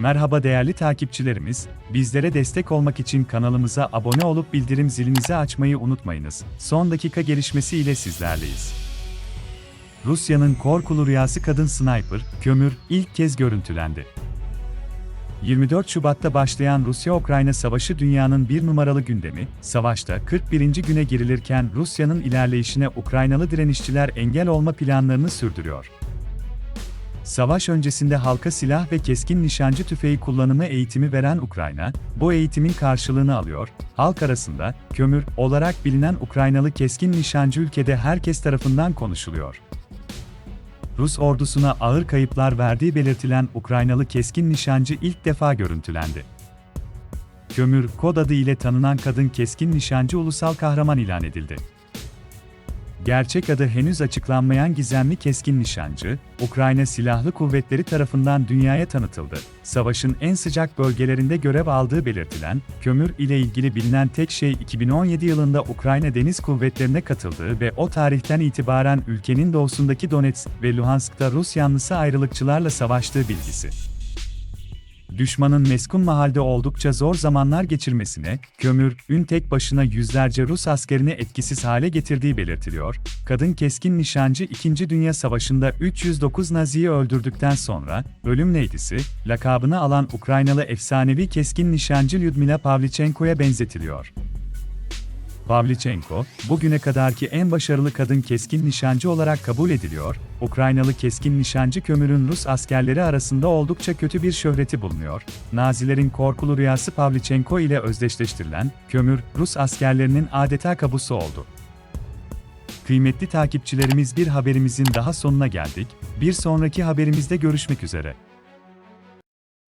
Merhaba değerli takipçilerimiz, bizlere destek olmak için kanalımıza abone olup bildirim zilinizi açmayı unutmayınız. Son dakika gelişmesi ile sizlerleyiz. Rusya'nın korkulu rüyası kadın sniper, kömür, ilk kez görüntülendi. 24 Şubat'ta başlayan Rusya-Ukrayna savaşı dünyanın bir numaralı gündemi, savaşta 41. güne girilirken Rusya'nın ilerleyişine Ukraynalı direnişçiler engel olma planlarını sürdürüyor. Savaş öncesinde halka silah ve keskin nişancı tüfeği kullanımı eğitimi veren Ukrayna, bu eğitimin karşılığını alıyor. Halk arasında kömür olarak bilinen Ukraynalı keskin nişancı ülkede herkes tarafından konuşuluyor. Rus ordusuna ağır kayıplar verdiği belirtilen Ukraynalı keskin nişancı ilk defa görüntülendi. Kömür kod adı ile tanınan kadın keskin nişancı ulusal kahraman ilan edildi. Gerçek adı henüz açıklanmayan gizemli keskin nişancı, Ukrayna Silahlı Kuvvetleri tarafından dünyaya tanıtıldı. Savaşın en sıcak bölgelerinde görev aldığı belirtilen, kömür ile ilgili bilinen tek şey 2017 yılında Ukrayna Deniz Kuvvetleri'ne katıldığı ve o tarihten itibaren ülkenin doğusundaki Donetsk ve Luhansk'ta Rus yanlısı ayrılıkçılarla savaştığı bilgisi düşmanın meskun mahalde oldukça zor zamanlar geçirmesine, kömür, ün tek başına yüzlerce Rus askerini etkisiz hale getirdiği belirtiliyor. Kadın keskin nişancı 2. Dünya Savaşı'nda 309 Nazi'yi öldürdükten sonra, ölüm neydisi, lakabını alan Ukraynalı efsanevi keskin nişancı Lyudmila Pavlichenko'ya benzetiliyor. Pavlichenko, bugüne kadarki en başarılı kadın keskin nişancı olarak kabul ediliyor. Ukraynalı keskin nişancı kömürün Rus askerleri arasında oldukça kötü bir şöhreti bulunuyor. Nazilerin korkulu rüyası Pavlichenko ile özdeşleştirilen kömür, Rus askerlerinin adeta kabusu oldu. Kıymetli takipçilerimiz bir haberimizin daha sonuna geldik. Bir sonraki haberimizde görüşmek üzere.